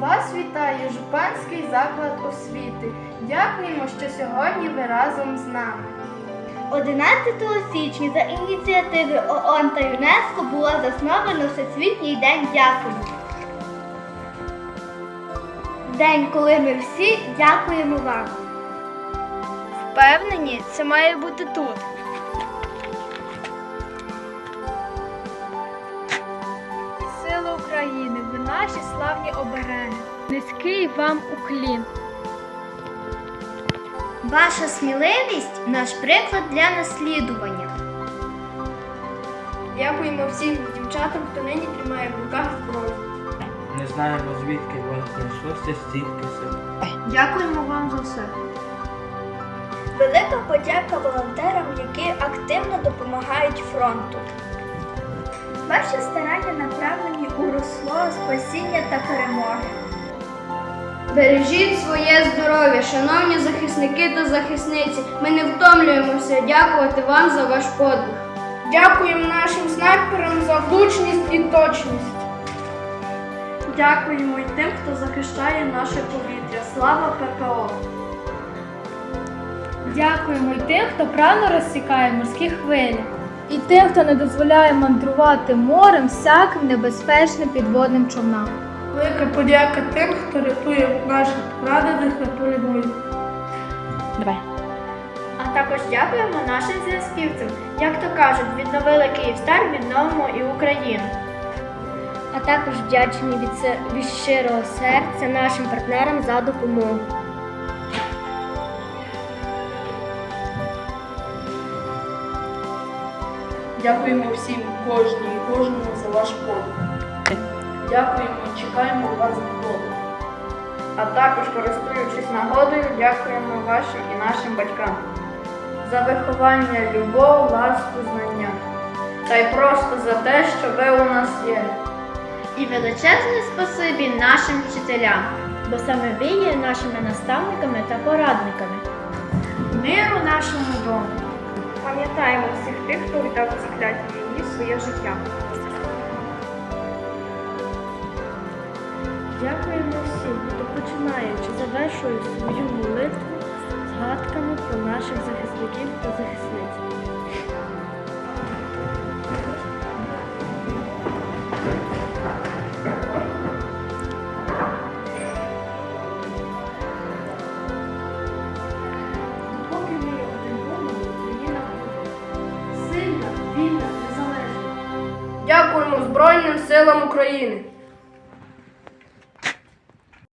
Вас вітає Жупанський заклад освіти. Дякуємо, що сьогодні ви разом з нами. 11 січня за ініціативи ООН та ЮНЕСКО було засновано Всесвітній день дякую. День, коли ми всі дякуємо вам. Впевнені, це має бути тут. Сили України, ви наші славні обереги. Низький вам уклін. Ваша сміливість наш приклад для наслідування. Дякуємо всім дівчатам, хто нині тримає в руках зброю. Не знаємо звідки у вас знайшлося стільки сил. Дякуємо вам за все. Велика подяка волонтерам, які активно допомагають фронту. Ваші старання направлені у русло спасіння та перемоги. Бережіть своє здоров'я, шановні захисники та захисниці. Ми не втомлюємося дякувати вам за ваш подвиг. Дякуємо нашим снайперам за влучність і точність. Дякуємо і тим, хто захищає наше повітря. Слава ППО! Дякуємо й тим, хто правильно розсікає морські хвилі, і тим, хто не дозволяє мандрувати морем всяким небезпечним підводним човнам. Велика подяка тим, хто рятує наших поранених на полі бою. А також дякуємо нашим зв'язківцям. Як то кажуть, відновили Київстар, відновимо і Україну. А також вдячні від, від щирого серця нашим партнерам за допомогу. Дякуємо всім, кожній і кожному за ваш подвиг. Дякуємо і чекаємо вас додому. А також, користуючись нагодою, дякуємо вашим і нашим батькам за виховання, любов, ласку, знання. Та й просто за те, що ви у нас є. І величезне спасибі нашим вчителям, бо саме ви є нашими наставниками та порадниками. Миру нашому дому. Пам'ятаємо всіх тих, хто віддав цій клятій війні своє життя. Дякуємо всім, хто починаючи, завершує свою молитву згадками про наших захисників та захисниць. Дякуємо Збройним силам України.